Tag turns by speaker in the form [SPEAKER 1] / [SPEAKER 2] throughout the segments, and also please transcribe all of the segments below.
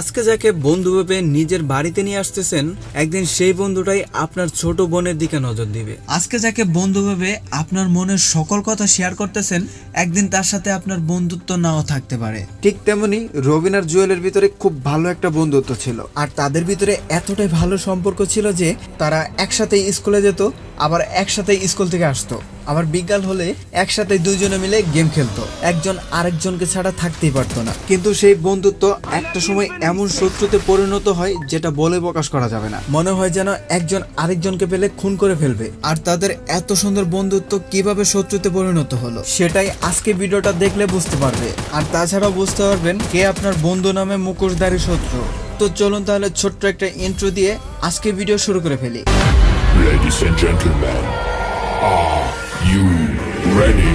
[SPEAKER 1] আজকে যাকে বন্ধু ভেবে নিজের বাড়িতে নিয়ে আসতেছেন, একদিন সেই বন্ধুটাই আপনার ছোট বোনের দিকে নজর দিবে। আজকে যাকে বন্ধু ভেবে আপনার মনের সকল কথা শেয়ার করতেছেন, একদিন তার সাথে আপনার বন্ধুত্ব নাও থাকতে পারে।
[SPEAKER 2] ঠিক তেমনি রবিন আর জুয়েলের ভিতরে খুব ভালো একটা বন্ধুত্ব ছিল।
[SPEAKER 1] আর তাদের ভিতরে এতটাই ভালো সম্পর্ক ছিল যে, তারা একসাথে স্কুলে যেত, আবার একসাথে স্কুল থেকে আসতো। আবার বিজ্ঞান হলে একসাথে দুইজনে মিলে গেম খেলতো। একজন আরেকজনকে ছাড়া থাকতেই পারতো না।
[SPEAKER 2] কিন্তু সেই বন্ধুত্ব একটা সময় এমন শত্রুতে পরিণত হয় যেটা বলে প্রকাশ করা যাবে না।
[SPEAKER 1] মনে হয় যেন একজন আরেকজনকে পেলে খুন করে ফেলবে। আর তাদের এত সুন্দর বন্ধুত্ব কীভাবে শত্রুতে পরিণত হলো সেটাই আজকে ভিডিওটা দেখলে বুঝতে পারবে। আর তাছাড়াও বুঝতে পারবেন কে আপনার বন্ধু নামে মুখোশধারী শত্রু। তো চলুন তাহলে ছোট্ট একটা ইন্ট্রো দিয়ে আজকে ভিডিও শুরু করে ফেলি।
[SPEAKER 3] Ladies and gentlemen, are you ready?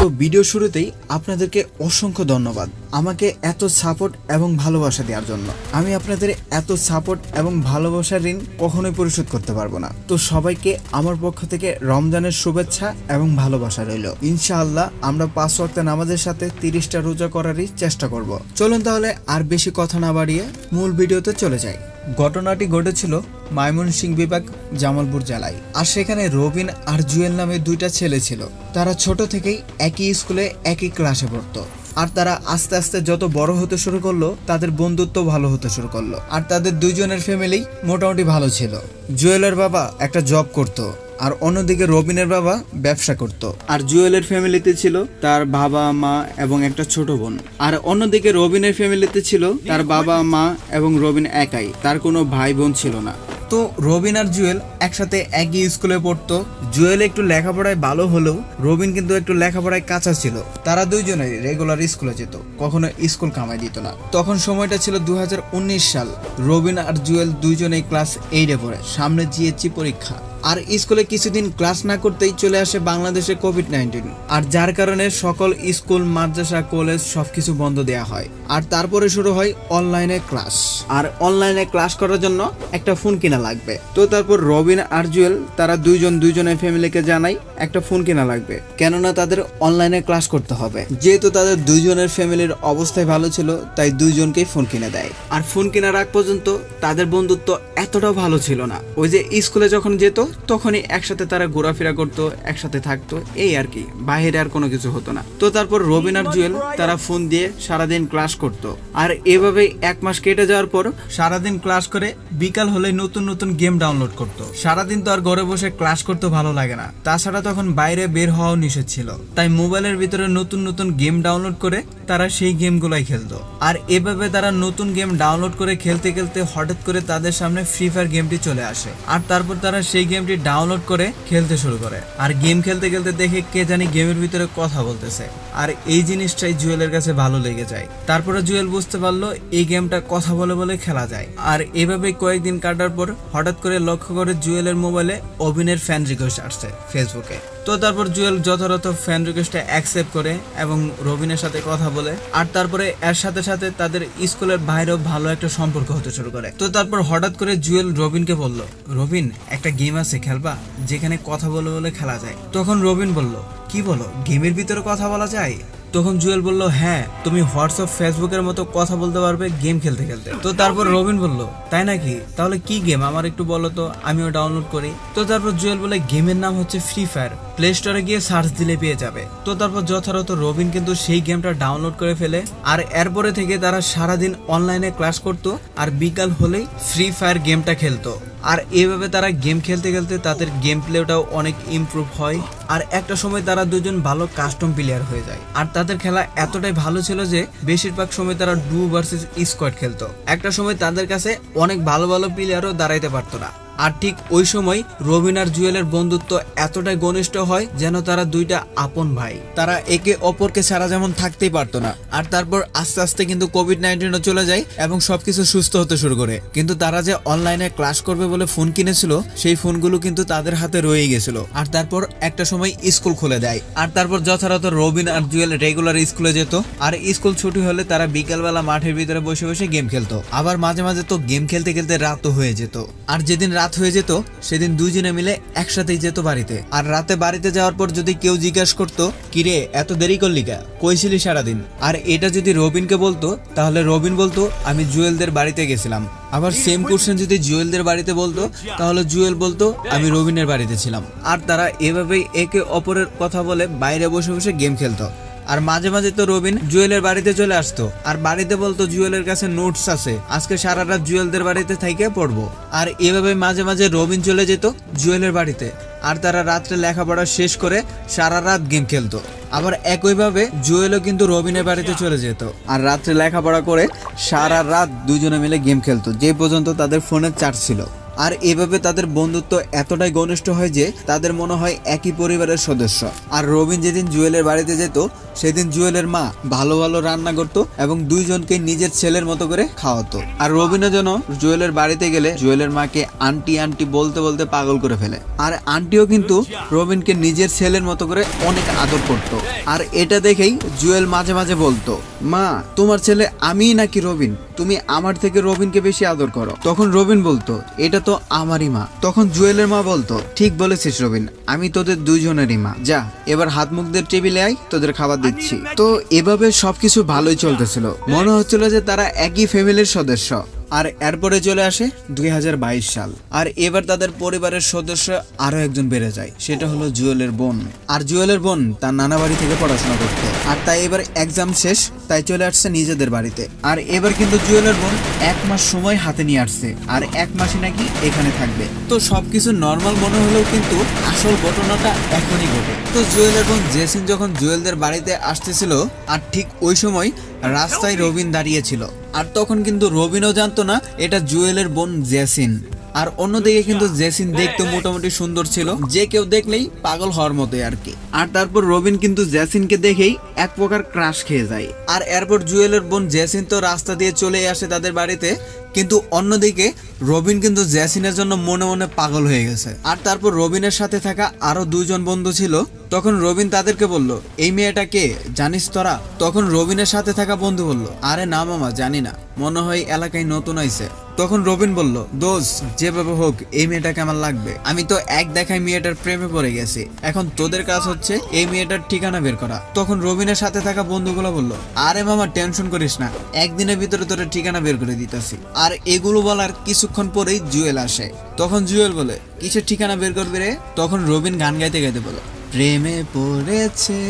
[SPEAKER 1] তো ভিডিও শুরুতেই আপনাদেরকে অসংখ্য ধন্যবাদ আমাকে এত সাপোর্ট এবং ভালোবাসা দেওয়ার জন্য। আমি আপনাদের এত সাপোর্ট এবং ভালোবাসার ঋণ কখনোই পরিশোধ করতে পারব না। তো সবাইকে আমার পক্ষ থেকে রমজানের শুভেচ্ছা এবং ভালোবাসা রইল। ইনশাআল্লাহ আমরা পাঁচ ওয়াক্ত নামাজের সাথে তিরিশটা রোজা করারই চেষ্টা করব। চলুন তাহলে আর বেশি কথা না বাড়িয়ে মূল ভিডিওতে চলে যাই। ঘটনাটি ঘটেছিল মাইমনসিং বিভাগ জামালপুর জেলায়। আর সেখানে রবিন আর জুয়েল নামে দুইটা ছেলে ছিল। তারা ছোট থেকেই একই স্কুলে একই ক্লাসে পড়তো। আর তারা আস্তে আস্তে যত বড় হতে শুরু করল, তাদের বন্ধুত্ব ভালো হতে শুরু করল। আর তাদের দুইজনের ফ্যামিলি মোটামুটি ভালো ছিল। জুয়েলের বাবা একটা জব করতো, আর অন্যদিকে রবিনের বাবা ব্যবসা করত। আর জুয়েলের ফ্যামিলিতে ছিল তার বাবা, মা এবং একটা ছোট বোন। আর অন্যদিকে রবিনের ফ্যামিলিতে ছিল তার বাবা, মা এবং রবিন একাই। তার কোনো ভাই বোন ছিল না। তো রবিন আর জুয়েল একসাথে একই স্কুলে পড়তো। জুয়েল একটু লেখাপড়ায় ভালো হলেও, রবিন কিন্তু একটু লেখাপড়ায় কাঁচা ছিল। তারা দুইজনে রেগুলার স্কুলে যেত, কখনো স্কুল কামাই দিত না। তখন সময়টা ছিল দুই হাজার উনিশ সাল। রবিন আর জুয়েল দুইজনেই ক্লাস এইটে পড়ে, সামনে জিএচসি পরীক্ষা। আর স্কুলে কিছুদিন ক্লাস না করতেই চলে আসে বাংলাদেশে কোভিড নাইন্টিন আর যার কারণে সকল স্কুল, মাদ্রাসা, কলেজ সবকিছু বন্ধ দেওয়া হয়। আর তারপরে শুরু হয় অনলাইনে ক্লাস আর অনলাইনে ক্লাস করার জন্য একটা ফোন কিনা লাগবে। তো তারপর রবিন আর জুয়েল, তারা দুইজন দুইজনের ফ্যামিলিকে জানাই একটা ফোন কিনা লাগবে। কেননা তাদের অনলাইনে ক্লাস করতে হবে। যেহেতু তাদের দুইজনের ফ্যামিলির অবস্থায় ভালো ছিল, তাই দুইজনকেই ফোন কিনে দেয়। আর ফোন কেনার আগ পর্যন্ত তাদের বন্ধুত্ব এতটাও ভালো ছিল না। ওই যে স্কুলে যখন যেত তখনই একসাথে তারা ঘোরাফেরা করতো, একসাথে থাকতো। এই আর কি বাহিরে আর কোনো কিছু হতো না। তো তারপর রবিন আর জুয়েল, তারা ফোন দিয়ে সারাদিন ক্লাস করতো। আর এভাবে এক মাস কেটে যাওয়ার পর সারাদিন ক্লাস করে বিকাল হলে নতুন নতুন গেম ডাউনলোড করতো। সারাদিন তো আর ঘরে বসে ক্লাস করতে ভালো লাগে না। তাছাড়া তখন বাইরে বের হওয়াও নিষেধ ছিল। তাই মোবাইলের ভিতরে নতুন নতুন গেম ডাউনলোড করে তারা সেই গেমগুলাই খেলতো। আর এভাবে তারা নতুন গেম ডাউনলোড করে খেলতে খেলতে হঠাৎ করে তাদের সামনে ফ্রি ফায়ার গেমটি চলে আসে। আর তারপর তারা সেই গেমটি ডাউনলোড করে খেলতে শুরু করে। আর গেম খেলতে খেলতে দেখে কে জানি গেমের ভিতরে কথা বলতেছে। আর এই জিনিসটাই জুয়েলের কাছে ভালো লেগে যায়। তারপরে জুয়েল বুঝতে পারল এই গেমটা কথা বলে বলে খেলা যায়। আর এভাবে কয়েকদিন কাটার পর হঠাৎ করে লক্ষ্য করে জুয়েলের মোবাইলে অভিনের ফ্যান রিকোয়েস্ট আসছে ফেসবুকে তো তারপর জুয়েল যথাযথ ফ্যান রিকোয়েস্টটা অ্যাকসেপ্ট করে এবং রবিনের সাথে কথা বলে, আর তারপরে এর সাথে সাথে তাদের স্কুলের বাইরেও ভালো একটা সম্পর্ক হতে শুরু করে। তো তারপর হঠাৎ করে জুয়েল রবিনকে বলল, রবিন, একটা গেম আছে খেলবা, যেখানে কথা বলে বলে খেলা যায়। তখন রবিন বলল, কি বলো গেমের ভিতরে কথা বলা যায়? তখন জুয়েল বলল হ্যাঁ তুমি হোয়াটসঅ্যাপ, ফেসবুকের মতো কথা বলতে পারবে গেম খেলতে খেলতে। তো তারপর রবিন বলল, তাই নাকি? তাহলে কি গেম? আমার একটু বলো তো, আমিও ডাউনলোড করি। তো তারপর জুয়েল বলে, গেমের নাম হচ্ছে ফ্রি ফায়ার প্লে স্টোরে গিয়ে সার্চ দিলে পেয়ে যাবে। তো তারপর যথারত রবিন কিন্তু সেই গেমটা ডাউনলোড করে ফেলে। আর এরপরে থেকে তারা সারাদিন অনলাইনে ক্লাস করতো আর বিকাল হলেই ফ্রি ফায়ার গেমটা খেলতো। আর এভাবে তারা গেম খেলতে খেলতে তাদের গেম প্লেটাও অনেক ইমপ্রুভ হয়। আর একটা সময় তারা দুজন ভালো কাস্টম প্লেয়ার হয়ে যায়। আর তাদের খেলা এতটাই ভালো ছিল যে, বেশিরভাগ সময় তারা ডু ভার্সেস স্কোয়াড খেলতো। একটা সময় তাদের কাছে অনেক ভালো ভালো প্লেয়ারও দাঁড়াইতে পারতো না। আর ঠিক ওই সময় রবিন আর জুয়েলের বন্ধুত্ব এতটাই ঘনিষ্ঠ হয় যেন তারা দুইটা আপন ভাই। তারা একে অপরকে ছাড়া যেমন থাকতেই পারতো না। আর তারপর আস্তে আস্তে কিন্তু কোভিড নাইন্টিনও চলে যায় এবং সবকিছু সুস্থ হতে শুরু করে। কিন্তু তারা যে অনলাইনে ক্লাস করবে বলে ফোন কিনেছিল, সেই ফোনগুলো কিন্তু তাদের হাতে রয়ে গেছিল। আর তারপর একটা সময় স্কুল খুলে দেয়। আর তারপর যথাযথ রবিন আর জুয়েল রেগুলার স্কুলে যেত। আর স্কুল ছুটি হলে তারা বিকালবেলা মাঠের ভিতরে বসে বসে গেম খেলতো। আবার মাঝে মাঝে তো গেম খেলতে খেলতে রাতও হয়ে যেত। আর যেদিন রাত রাত হয়ে যেত, সেদিন দুইজনে মিলে একসাথেই যেত বাড়িতে। আর রাতে বাড়িতে যাওয়ার পর যদি কেউ জিজ্ঞাসা করতো, কিরে, এত দেরি করলি কা? কইছিলি সারাদিন? আর এটা যদি রবিনকে বলতো, তাহলে রবিন বলতো, আমি জুয়েলদের বাড়িতে গেছিলাম। আবার সেম কোশ্চেন যদি জুয়েলদের বাড়িতে বলতো, তাহলে জুয়েল বলতো, আমি রবিনের বাড়িতে ছিলাম। আর তারা এভাবেই একে অপরের কথা বলে বাইরে বসে বসে গেম খেলতো। আর মাঝে মাঝে তো রবিন জুয়েলের বাড়িতে চলে আসতো। আর বাড়িতে বলতো, জুয়েলের কাছে নোটস আছে। আজকে সারা রাত জুয়েলদের বাড়িতে থেকে পড়ব। আর এভাবে মাঝে মাঝে রবিন চলে যেত জুয়েলের বাড়িতে। আর তারা রাত্রে লেখাপড়া শেষ করে সারা রাত গেম খেলতো। আবার একইভাবে জুয়েলও কিন্তু রবিনের বাড়িতে চলে যেত। আর রাত্রে লেখাপড়া করে সারা রাত দুজনে মিলে গেম খেলতো। যে পর্যন্ত তাদের ফোনের চার্জ ছিল। আর এভাবে তাদের বন্ধুত্ব এতটাই ঘনিষ্ঠ হয় যে তাদের মনে হয় একই পরিবারের সদস্য। আর রবিন যেদিন জুয়েলের বাড়িতে যেত, সেদিন জুয়েলের মা ভালো ভালো রান্না করত এবং দুইজনকে নিজের ছেলের মতো করে খাওয়াতো। আর রবিনও যেন জুয়েলের বাড়িতে গেলে জুয়েলের মাকে আন্টি আন্টি বলতে বলতে পাগল করে ফেলে। আর আন্টিও কিন্তু রবিনকে নিজের ছেলের মতো করে অনেক আদর করত। আর এটা দেখেই জুয়েল মাঝে মাঝে বলতো, মা, তোমার ছেলে আমিই নাকি রবিন? তুমি আমার থেকে রবিনকে বেশি আদর করো। তখন রবিন বলতো, এটা তো আমারই মা। তখন জুয়েলের মা বলতো, ঠিক বলেছিস রবিন, আমি তোদের দুইজনেরই মা। যা, এবার হাত মুখদের টেবিলে আয়, তোদের খাবার দিচ্ছি। তো এভাবে সবকিছু ভালোই চলতেছিল। মনে হচ্ছিল যে তারা একই ফ্যামিলির সদস্য। আর এরপরে চলে আসে দুই হাজার বাইশ সাল। আর এবার তাদের পরিবারের সদস্য আরও একজন বেড়ে যায়, সেটা হলো জুয়েলের বোন। আর জুয়েলের বোন তার নানা বাড়ি থেকে পড়াশোনা করতো। আর তাই এবার এক্সাম শেষ, তাই চলে আসছে নিজেদের বাড়িতে। আর এবার কিন্তু জুয়েলের বোন এক মাস সময় হাতে নিয়ে আসছে, আর এক মাসই নাকি এখানে থাকবে। তো সবকিছু নর্মাল মনে হলেও কিন্তু আসল ঘটনাটা এখনই ঘটে। তো জুয়েলের বোন জেসিন যখন জুয়েলদের বাড়িতে আসতেছিল, আর ঠিক ওই সময় রাস্তায় রবিন দাঁড়িয়েছিল আর তখন কিন্তু রবিনও জানতো না, এটা জুয়েলের বোন জেসিন। আর অন্যদিকে কিন্তু জেসিন দেখতে মোটামুটি সুন্দর ছিল, যে কেউ দেখলেই পাগল হওয়ার মতোই আর কি। আর তারপর রবিন কিন্তু জেসিনকে দেখেই এক প্রকার ক্রাশ খেয়ে যায়। আর এরপর জুয়েলের বোন জেসিন তো রাস্তা দিয়ে চলে আসে তাদের বাড়িতে কিন্তু অন্যদিকে রবিন কিন্তু জ্যাসিনের জন্য মনে মনে পাগল হয়ে গেছে। আর তারপর রবিনের সাথে থাকা আরও দুইজন বন্ধু ছিল। তখন রবিন তাদেরকে বলল, এই মেয়েটা কে? জানিস তোরা? তখন রবিনের সাথে থাকা বন্ধু বলল, আরে না মামা, জানি না। মনে হয় এলাকায় নতুন আইছে। তখন রবিন বলল দোষ যেভাবে হোক, এই মেয়েটাকে আমার লাগবে। আমি তো এক দেখায় মেয়েটার প্রেমে পড়ে গেছি। এখন তোদের কাজ হচ্ছে এই মেয়েটার ঠিকানা বের করা। তখন রবিনের সাথে থাকা বন্ধুগুলো বলল, আরে মামা, টেনশন করিস না। একদিনের ভিতরে তোর ঠিকানা বের করে দিতেছি। আর এগুলো বলার কিছুক্ষণ পরেই জুয়েল আসে। তখন জুয়েল বলে, কিসের ঠিকানা বের করবে রে? তখন রবিন গান গাইতে গাইতে বলো, প্রেমে পড়েছে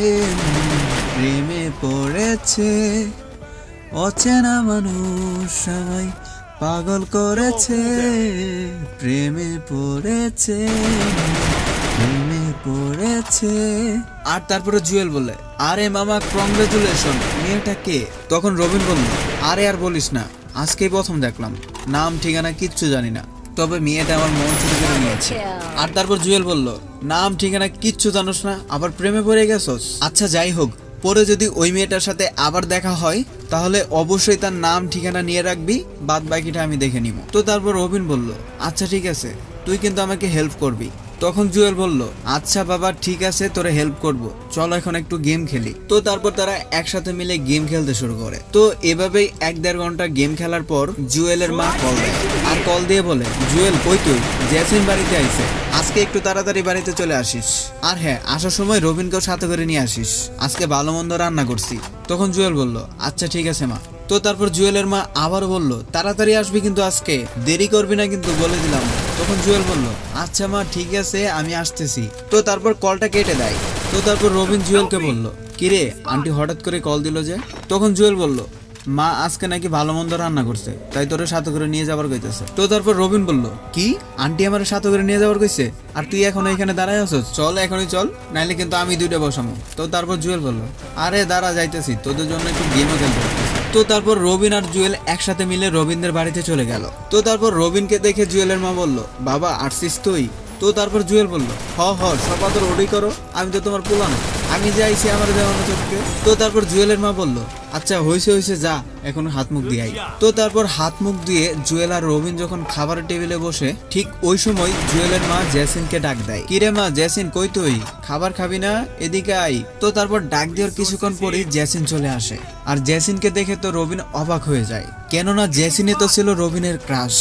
[SPEAKER 1] প্রেমে পড়েছে অচেনা মানুষ আমায় পাগল করেছে, প্রেমে পড়েছে প্রেমে পড়েছে। আর তারপরে জুয়েল বলে আরে মামা কংগ্রেচুলেশন মেয়েটা কে? তখন রবিন বলল, আরে আর বলিস না, আজকেই প্রথম দেখলাম, নাম, ঠিকানা কিচ্ছু জানি না, তবে মেয়েটা আমার মন চুরি করে নিয়েছে। আর তারপর জুয়েল বলল, নাম, ঠিকানা কিচ্ছু জানোস না, আবার প্রেমে পড়ে গেছস? আচ্ছা যাই হোক পরে যদি ওই মেয়েটার সাথে আবার দেখা হয়, তাহলে অবশ্যই তার নাম, ঠিকানা নিয়ে রাখবি বাদ বাকিটা আমি দেখে নিব। তো তারপর রবিন বলল আচ্ছা ঠিক আছে, তুই কিন্তু আমাকে হেল্প করবি। তখন জুয়েল বলল আচ্ছা বাবা, ঠিক আছে, তোরে হেল্প করব। চলো এখন একটু গেম খেলি। তো তারপর তারা একসাথে মিলে গেম খেলতে শুরু করে। তো এভাবেই এক দেড় ঘণ্টা গেম খেলার পর জুয়েলের মা কল দেয়। আর কল দিয়ে বলে, জুয়েল, কই তুই? জেসিন বাড়িতে আইছে। আজকে একটু তাড়াতাড়ি বাড়িতে চলে আসিস। আর হ্যাঁ আসার সময় রবিনকেও সাথে করে নিয়ে আসিস। আজকে ভালো মন্দ রান্না করছি। তখন জুয়েল বলল আচ্ছা ঠিক আছে, মা। তো তারপর জুয়েলের মা আবার বলল, তাড়াতাড়ি আসবি কিন্তু আজকে। দেরি করবি না কিন্তু, বলে দিলাম। তখন জুয়েল বলল আচ্ছা মা, ঠিক আছে, আমি আসতেছি। তো তারপর কলটা কেটে দেয়। তো তারপর রবিন জুয়েলকে বলল, কিরে, আন্টি হঠাৎ করে কল দিল যে? তখন জুয়েল বলল মা আজকে নাকি ভালো মন্দ রান্না করছে, তাই তোরে সাথে করে নিয়ে যাবার কইতেছে। তো তারপর রবিন বলল, কি? আন্টি আমার সাথে করে নিয়ে যাবার কইছে? আর তুই এখন এখানে দাঁড়ায় আছো চল, এখনই চল, নাইলে কিন্তু আমি দুইটা বসামো। তো তারপর জুয়েল বলল, আরে দাঁড়া, যাইতেছি, তোদের জন্য একটু গেমও খেলতে তো তারপর রবিন আর জুয়েল একসাথে মিলে রবিনদের বাড়িতে চলে গেল। তো তারপর রবিনকে দেখে জুয়েলের মা বলল, বাবা, আসছিস তুই? তো তারপর জুয়েল বলল, হ হ সব আদর ওডি করো, আমি তো তোমার পোলা না আমি যাই সে আমার দেওয়ানো চোখকে। তো তারপর জুয়েলের মা বলল আচ্ছা হয়েছে হয়েছে যা, এখন হাত মুখ দিয়ে আই তো তারপর হাত মুখ দিয়ে জুয়েল আর রবিন যখন খাবারের টেবিলে বসে, ঠিক ওই সময় জুয়েলের মা জেসিনকে ডাক দেয়। কিরে মা, জেসিন, কই তুই? খাবার খাবি না? এদিকে আই তো তারপর ডাক দেওয়ার কিছুক্ষণ পরেই জেসিন চলে আসে। আর জেসিনকে দেখে তো রবিন অবাক হয়ে যায়। কেননা জেসিনে তো ছিল রবিনের ক্রাশ,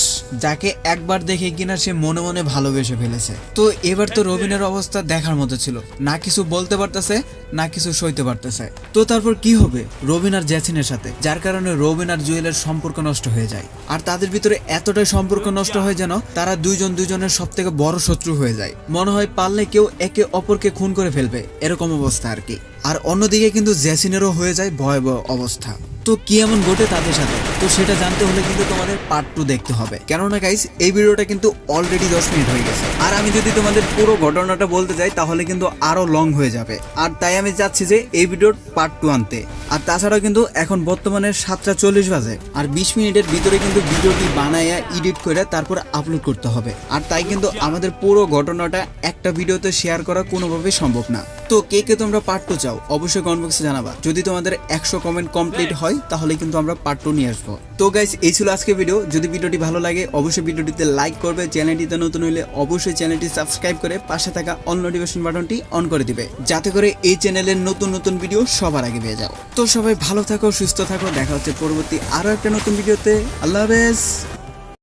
[SPEAKER 1] যাকে একবার দেখে কিনা সে মনে মনে ভালোবেসে ফেলেছে। তো এবার তো রবিনের অবস্থা দেখার মতো ছিল। না কিছু বলতে পারতেছে না কিছু সইতে পারতেছে। তো তারপর কি হবে? রবিন আর জ্যাসিনের সাথে, যার কারণে রবিন আর জুয়েলের সম্পর্ক নষ্ট হয়ে যায়। আর তাদের ভিতরে এতটাই সম্পর্ক নষ্ট হয় যেন তারা দুইজন দুজনের সব থেকে বড় শত্রু হয়ে যায়। মনে হয় পারলে কেউ একে অপরকে খুন করে ফেলবে, এরকম অবস্থা আর কি। আর অন্যদিকে কিন্তু জ্যাসিনেরও হয়ে যায় ভয়াবহ অবস্থা। তো কি এমন ঘটে তাদের সাথে? তো সেটা জানতে হলে কিন্তু তোমাদের পার্ট টু দেখতে হবে। কেননা গাইস এই ভিডিওটা কিন্তু অলরেডি দশ মিনিট হয়ে গেছে। আর আমি যদি তোমাদের পুরো ঘটনাটা বলতে যাই, তাহলে কিন্তু আরও লং হয়ে যাবে। আর তাই আমি চাচ্ছি যে এই ভিডিওর পার্ট টু আনতে। আর তাছাড়াও কিন্তু এখন বর্তমানে সাতটা চল্লিশ বাজে। আর বিশ মিনিটের ভিতরে কিন্তু ভিডিওটি বানাইয়া এডিট করে তারপর আপলোড করতে হবে। আর তাই কিন্তু আমাদের পুরো ঘটনাটা একটা ভিডিওতে শেয়ার করা কোনোভাবেই সম্ভব না। তো কে কে তোমরা পার্ট টু চাও, অবশ্যই কমেন্ট বক্সে জানাবা। যদি তোমাদের একশো কমেন্ট কমপ্লিট হয়, তাহলে কিন্তু আমরা পার্ট টু নিয়ে আসব। তো গাইস এই ছিল আজকে ভিডিও যদি ভিডিওটি ভালো লাগে, অবশ্যই ভিডিওটিতে লাইক করবে। চ্যানেলটিতে নতুন হলে অবশ্যই চ্যানেলটি সাবস্ক্রাইব করে পাশে থাকা অল নোটিফিকেশন বাটনটি অন করে দিবে। যাতে করে এই চ্যানেলের নতুন নতুন ভিডিও সবার আগে পেয়ে যাও। তো সবাই ভালো থাকো, সুস্থ থাকো। দেখা হচ্ছে পরবর্তী আরও একটা নতুন ভিডিওতে আল্লাহ হাফেজ।